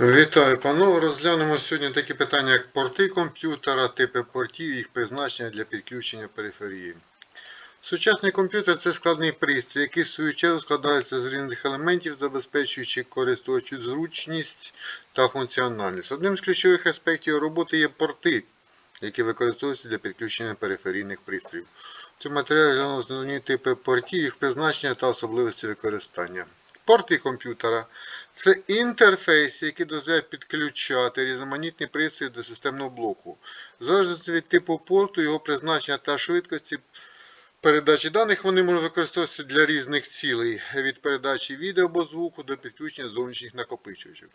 Вітаю, панове. Розглянемо сьогодні такі питання, як порти комп'ютера, типи портів, їх призначення для підключення периферії. Сучасний комп'ютер це складний пристрій, який в свою чергу складається з різних елементів, забезпечуючи користувачу зручність та функціональність. Одним з ключових аспектів роботи є порти, які використовуються для підключення периферійних пристроїв. В цьому матеріалі основні типи портів, їх призначення та особливості використання. Порти комп'ютера це інтерфейси, які дозволяють підключати різноманітні пристрої до системного блоку. В залежності від типу порту, його призначення та швидкості передачі даних вони можуть використовуватися для різних цілей, від передачі відео або звуку до підключення зовнішніх накопичувачів.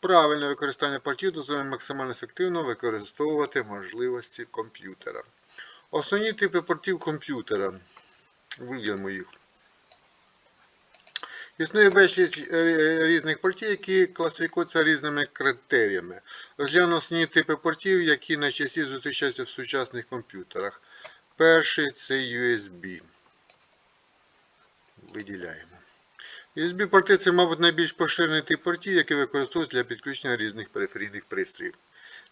Правильне використання портів дозволяє максимально ефективно використовувати можливості комп'ютера. Основні типи портів комп'ютера. Виділимо їх. Існує безліч е, різних портів, які класифікуються різними критеріями. Розглянемо основні типи портів, які найчастіше зустрічаються в сучасних комп'ютерах. Перший це USB. Виділяємо. USB-порти це, мабуть, найбільш поширений тип портів, який використовується для підключення різних периферійних пристроїв.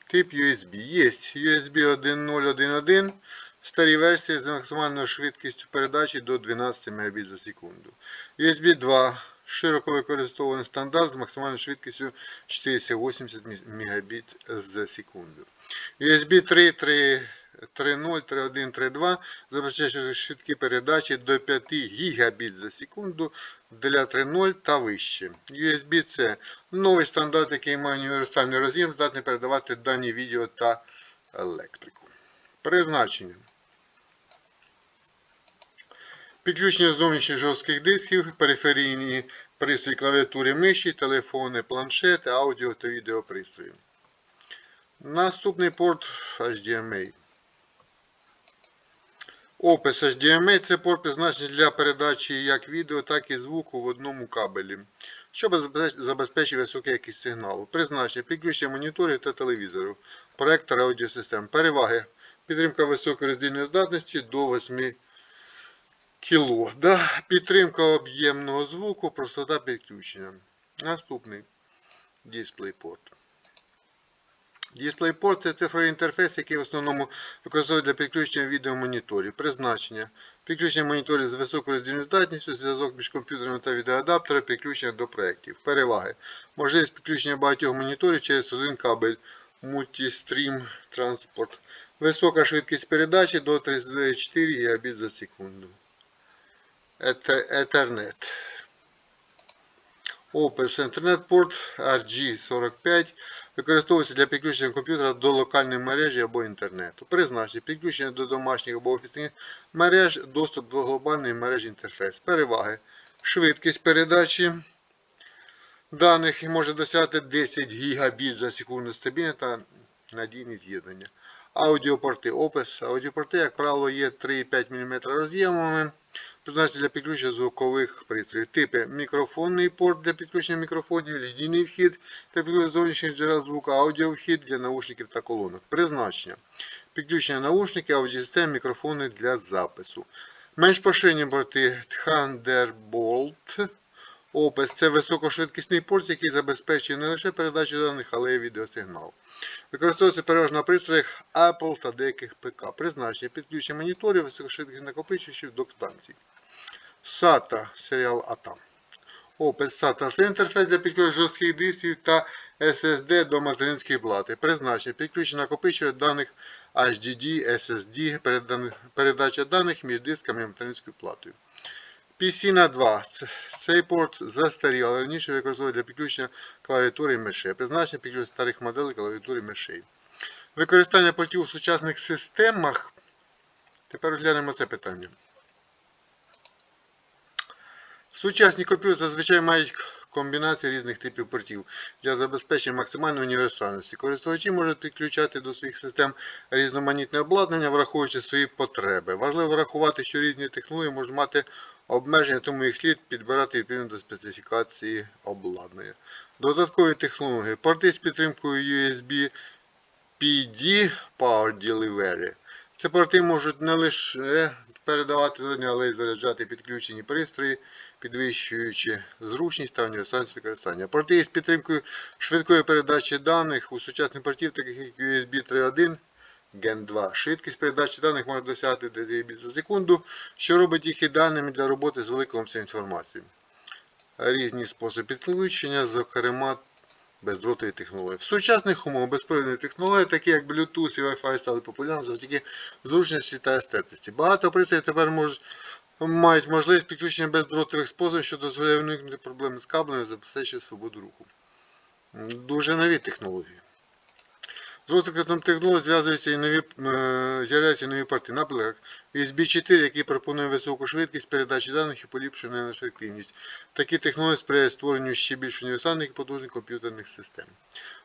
Тип USB. Є USB 1.0.1.1. Старі версії з максимальною швидкістю передачі до 12 Мбіт за секунду. USB 2 широко використовуваний стандарт з максимальною швидкістю 480 Мбіт за секунду. USB 3, 3 3.0, 3.1, 3.2 забезпечує швидкі передачі до 5 Гбіт за секунду для 3.0 та вище. USB-C новий стандарт, який має універсальний роз'єм, здатний передавати дані відео та електрику. Призначення. Підключення зовнішніх жорстких дисків, периферійні пристрої клавіатури миші, телефони, планшети, аудіо та відеопристрої. Наступний порт HDMI. Опис HDMI це порт призначений для передачі як відео, так і звуку в одному кабелі, щоб забезпечити високу якість сигналу. Призначення підключення моніторів та телевізорів, проектор аудіосистем. Переваги. Підтримка високої роздільної здатності до 8 кіло. Да? Підтримка об'ємного звуку, простота підключення. Наступний DisplayPort. DisplayPort це цифровий інтерфейс, який в основному використовують для підключення відеомоніторів. Призначення. Підключення моніторів з високою роздільною здатністю, зв'язок між комп'ютерами та відеоадаптера, підключення до проєктів. Переваги. Можливість підключення багатьох моніторів через один кабель Multistream Transport. Висока швидкість передачі до 34 Гбіт за секунду. Ethernet. Опис інтернет-порт RG45 використовується для підключення комп'ютера до локальної мережі або інтернету. Призначення підключення до домашніх або офісних мереж, доступ до глобальної мережі інтерфейс. Переваги. Швидкість передачі даних може досягати 10 Гбіт за секунду стабільне та надійне з'єднання. Аудіопорти. Опис. Аудіопорти, як правило, є 3,5 мм роз'ємами. Призначені для підключення звукових пристроїв. Типи мікрофонний порт для підключення мікрофонів, лінійний вхід для підключення зовнішніх джерел звуку, аудіовхід для наушників та колонок. Призначення. Підключення наушників, аудіосистем, мікрофони для запису. Менш поширені порти Thunderbolt. Опис це високошвидкісний порт, який забезпечує не лише передачу даних, але й відеосигнал. Використовується переважно на пристроях Apple та деяких ПК. Призначення підключення моніторів, високошвидкісних накопичувачів док станцій. SATA серіал ATA. Опис SATA це інтерфейс для підключення жорстких дисків та SSD до материнської плати. Призначення підключення накопичувачів даних HDD, SSD, передача даних між дисками і материнською платою. PC на 2. Цей порт застарів, але раніше використовували для підключення клавіатури і мишей. Призначення підключення старих моделей клавіатури і мишей. Використання портів у сучасних системах. Тепер розглянемо це питання. Сучасні комп'ютери зазвичай мають комбінації різних типів портів для забезпечення максимальної універсальності. Користувачі можуть підключати до своїх систем різноманітне обладнання, враховуючи свої потреби. Важливо врахувати, що різні технології можуть мати обмеження, тому їх слід підбирати відповідно до специфікації обладнання. Додаткові технології. Порти з підтримкою USB PD Power Delivery. Ці порти можуть не лише передавати завдання, але й заряджати підключені пристрої, підвищуючи зручність та універсальність використання. Порти із підтримкою швидкої передачі даних у сучасних портів, таких як USB 3.1, Gen 2. Швидкість передачі даних може досягати 10 Гбіт за секунду, що робить їх ідеальними для роботи з великим інформації. Різні способи підключення, зокрема бездротові технології. В сучасних умовах безпровідні технології, такі як Bluetooth і Wi-Fi, стали популярними завдяки зручності та естетиці. Багато пристроїв тепер можуть мають можливість підключення бездротових способів, що дозволяє уникнути проблеми з каблями і забезпечує свободу руху. Дуже нові технології. З розвитком технологій зв'язуються і нові, е, з'являються нові порти. Наприклад, USB 4, який пропонує високу швидкість передачі даних і поліпшену енергоефективність. Такі технології сприяють створенню ще більш універсальних і потужних комп'ютерних систем.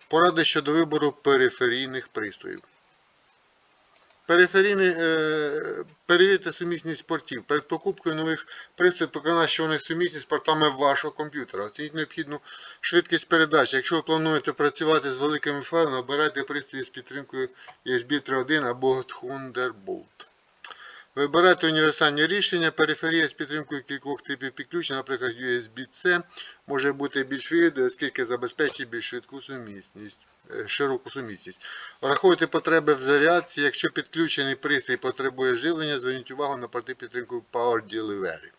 Поради щодо вибору периферійних пристроїв. Периферійний, е, перевірте сумісність портів. Перед покупкою нових пристроїв покажіть, що вони сумісні з портами вашого комп'ютера. Оцініть необхідну швидкість передачі. Якщо ви плануєте працювати з великими файлами, обирайте пристрій з підтримкою USB 3.1 або Thunderbolt. Вибирайте універсальні рішення. Периферія з підтримкою кількох типів підключення, наприклад, USB-C, може бути більш вигідною, оскільки забезпечить більш швидку сумісність, е, широку сумісність. Враховуйте потреби в зарядці. Якщо підключений пристрій потребує живлення, зверніть увагу на порти підтримку Power Delivery.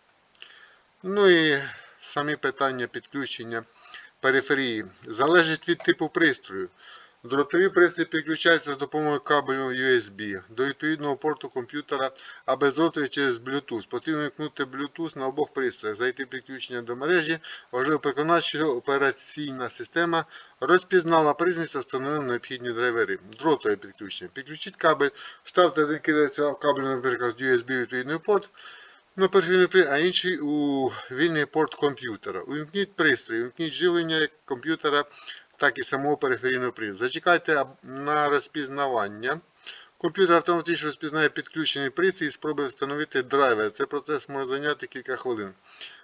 Ну і самі питання підключення периферії. Залежить від типу пристрою. Дротові пристрої підключаються за допомогою кабелю USB до відповідного порту комп'ютера, а бездротові через Bluetooth. Потрібно вмкнути Bluetooth на обох пристроях, зайти підключення до мережі. Важливо переконати, що операційна система розпізнала пристрій та встановила необхідні драйвери. Дротове підключення. Підключіть кабель, вставте один кидається кабель, наприклад, з USB відповідний порт. На перфільний пристрій, а інший у вільний порт комп'ютера. Увімкніть пристрій, увімкніть живлення комп'ютера так і самого периферійного пристрою. Зачекайте на розпізнавання. Комп'ютер автоматично розпізнає підключений пристрій і спробує встановити драйвер. Цей процес може зайняти кілька хвилин.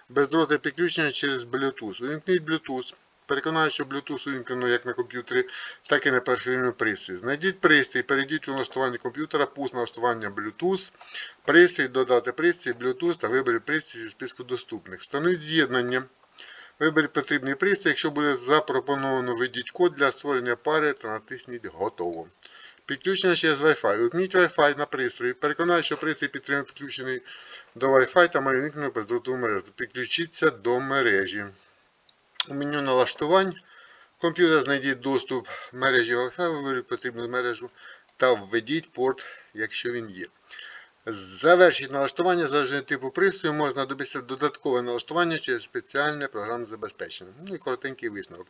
Без Бездротне підключення через Bluetooth. Увімкніть Bluetooth. Переконаю, що Bluetooth увімкнено як на комп'ютері, так і на периферійному пристрої. Знайдіть пристрій, перейдіть у налаштування комп'ютера, пуст налаштування Bluetooth, пристрій, додати пристрій, Bluetooth та виберіть пристрій зі списку доступних. Встановіть з'єднання. Виберіть потрібний пристрій, якщо буде запропоновано введіть код для створення пари та натисніть Готово. Підключення через Wi-Fi. Увімкніть Wi-Fi на пристрої. Переконаю, що пристрій підтримує підключений до Wi-Fi та має вимкнену бездротову мережу. Підключіться до мережі. У меню налаштувань комп'ютер знайдіть доступ мережі Wi-Fi, виберіть потрібну мережу та введіть порт, якщо він є. Завершіть налаштування залежно типу пристрою, може знадобитися додаткове налаштування через спеціальне програмне забезпечення. Ну і коротенький висновок.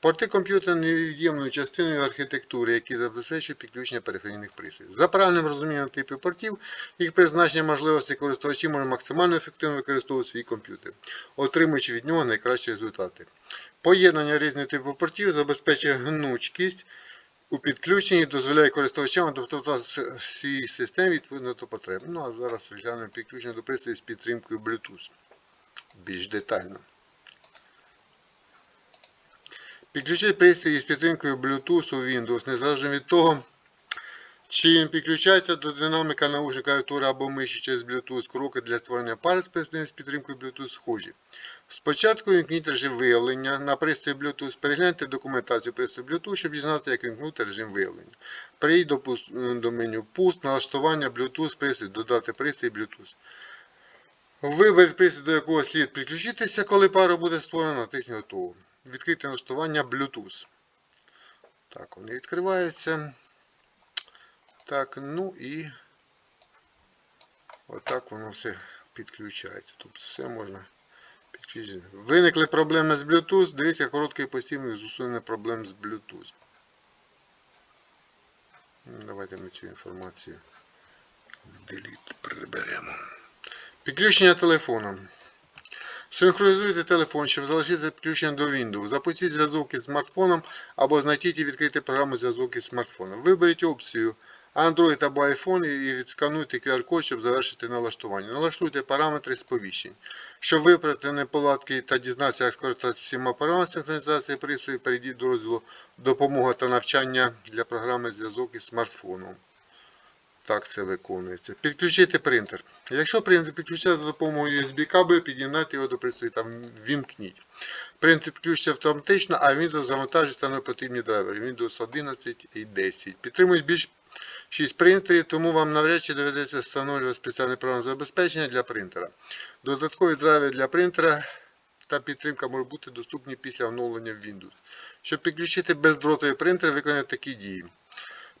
Порти комп'ютера невід'ємною частиною архітектури, які забезпечують підключення периферійних пристроїв. За правильним розумінням типів портів, їх призначення можливості користувачі можуть максимально ефективно використовувати свій комп'ютер, отримуючи від нього найкращі результати. Поєднання різних типів портів забезпечує гнучкість у підключенні дозволяє користувачам адаптувати свій систем відповідно до потреб. Ну а зараз розглянемо підключення до пристрої з підтримкою Bluetooth. Більш детально. Підключити пристрій з підтримкою Bluetooth у Windows, незалежно від того, чи він підключається до динаміка наушника клавіатури або миші через Bluetooth. Кроки для створення пари з підтримкою Bluetooth схожі. Спочатку вімкніть режим виявлення на пристрої Bluetooth. Перегляньте документацію пристрою Bluetooth, щоб дізнатися, як вімкнути режим виявлення. Перейдіть до, до меню Пуст, налаштування Bluetooth пристрій, додати пристрій Bluetooth. Виберіть пристрій, до якого слід підключитися, коли пара буде створена, натисніть готово. Відкрити налаштування Bluetooth. Так, вони відкриваються. Так, ну і отак воно все підключається. Тобто все можна підключити. Виникли проблеми з Bluetooth. Дивіться короткий посівник з усунення проблем з Bluetooth. Ну, Давайте ми цю інформацію delete приберемо. Підключення телефону. Синхронізуйте телефон, щоб залишити підключення до Windows. Запустіть зв'язок із смартфоном або знайдіть і відкрити програму зв'язок із смартфоном. Виберіть опцію Android або iPhone і відскануйте QR-код, щоб завершити налаштування. Налаштуйте параметри сповіщень. Щоб виправити неполадки та дізнатися, як скористатися всіма параметрами синхронізації пристрою, перейдіть до розділу Допомога та навчання для програми зв'язок із смартфоном. так це виконується. Підключити принтер. Якщо принтер підключається за допомогою USB кабелю, під'єднати його до пристрою та вімкніть. Принтер підключиться автоматично, а Windows завантажить стане потрібні драйвери Windows 11 і 10. Підтримують більш 6 принтерів, тому вам навряд чи доведеться встановлювати спеціальне програмне забезпечення для принтера. Додаткові драйвери для принтера та підтримка можуть бути доступні після оновлення в Windows. Щоб підключити бездротовий принтер, виконайте такі дії.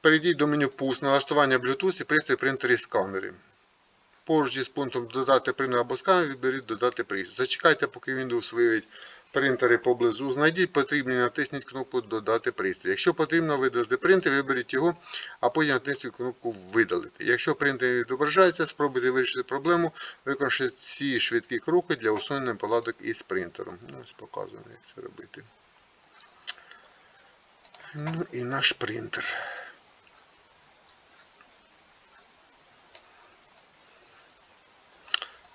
Перейдіть до меню Пуск, налаштування Bluetooth і пристрій принтери сканери. Поруч із пунктом Додати принтер або сканер відберіть Додати пристрій. Зачекайте, поки Windows виявить принтери поблизу. Знайдіть потрібний, натисніть кнопку Додати пристрій. Якщо потрібно видалити принтер, виберіть його, а потім натисніть кнопку Видалити. Якщо принтер не відображається, спробуйте вирішити проблему, виконавши ці швидкі кроки для усунення поладок із принтером. Ну, Ось показано, як це робити. Ну і наш принтер.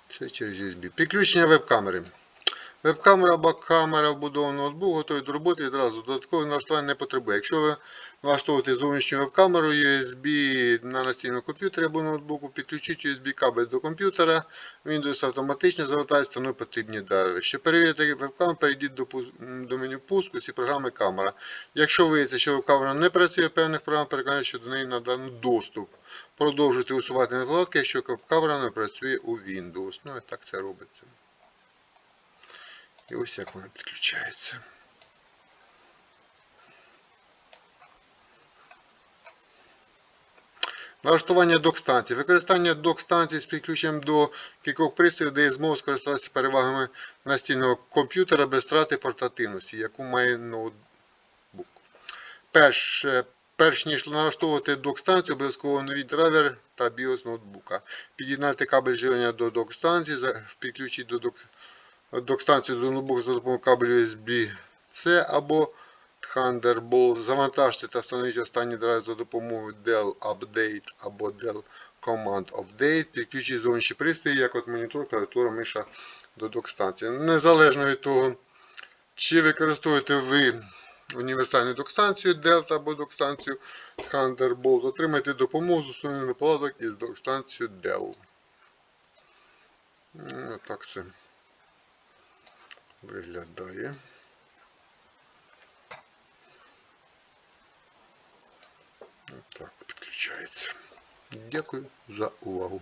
Це через USB. Підключення веб-камери. Веб-камера або камера вбудованого ноутбуку готові до роботи відразу. Додаткове налаштування не потребує. Якщо ви налаштовуєте зовнішню веб-камеру USB на настільному комп'ютері або ноутбуку, підключіть USB кабель до комп'ютера, Windows автоматично завантажить встановить потрібні драйвери. Щоб перевірити веб-камеру, перейдіть до, до меню пуску ці програми камера. Якщо виявиться, що веб-камера не працює певних програм, переконайте, що до неї надано доступ. Продовжуйте усувати накладки, якщо веб-камера не працює у Windows. Ну і так це робиться. І ось як вона підключається. Налаштування док-станції. Використання док-станції з підключенням до кількох пристроїв дає змогу скористатися перевагами настільного комп'ютера без втрати портативності, яку має ноутбук. Перш, перш ніж налаштовувати док-станцію, обов'язково новий драйвер та BIOS ноутбука. Під'єднати кабель живлення до док-станції, підключіть до док док-станцію до ноутбука за допомогою кабелю USB-C або Thunderbolt. Завантажте та встановіть останній драйв за допомогою Dell Update або Dell Command Update. Підключіть зовнішні пристрої, як от монітор, клавіатура, миша до док-станції. Незалежно від того, чи використовуєте ви універсальну док-станцію Delta або док-станцію Thunderbolt, отримайте допомогу з усуненням неполадок із док-станцією Dell. Так це виглядає. Так, підключається. Дякую за увагу.